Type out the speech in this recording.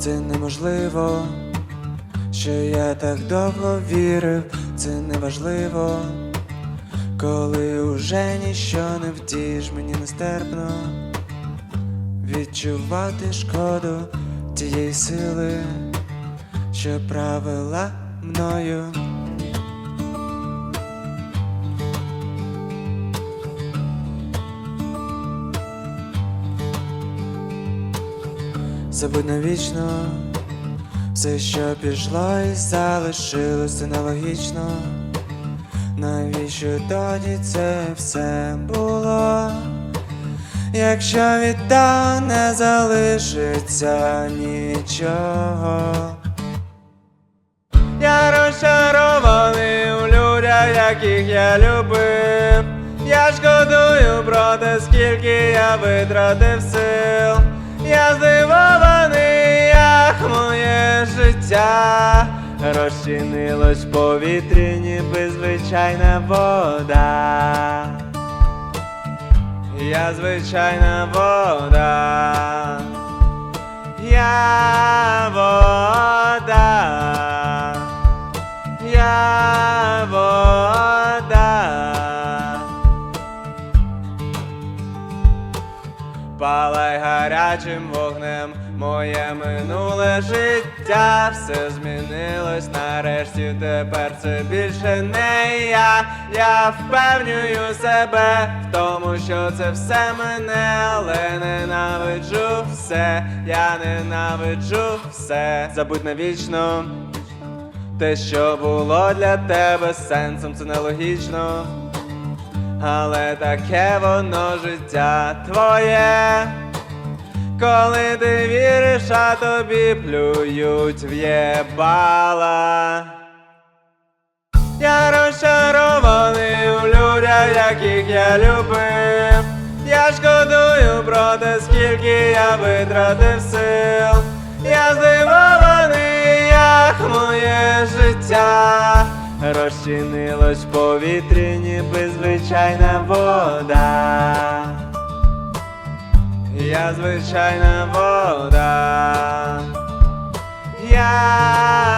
це неможливо, що я так довго вірив, це неважливо, коли уже ніщо не вдієш, мені нестерпно відчувати шкоду тієї сили, що правила мною. Забудь навічно все, що пішло і залишилося нелогічно. Навіщо тоді це все було? Якщо від того не залишиться нічого. Я розчарований у людях, яких я любив. Я шкодую про те, скільки я витратив сил. Життя розчинилось в повітрі, ніби звичайна вода. Я звичайна вода. Я вода. Я Палай гарячим вогнем моє минуле життя, все змінилось нарешті. Тепер це більше не я. Я впевнюю себе в тому, що це все мене, але ненавиджу все, я ненавиджу все. Забудь навічно. Те, що було для тебе сенсом, це нелогічно. Але таке воно життя твоє, коли ти віриш, а тобі плюють в'єбала. Я розчарований у людях, яких я любив. Я шкодую про те, скільки я витратив сил. Розчинилось в повітрі, ніби звичайна вода. Я звичайна вода. Я.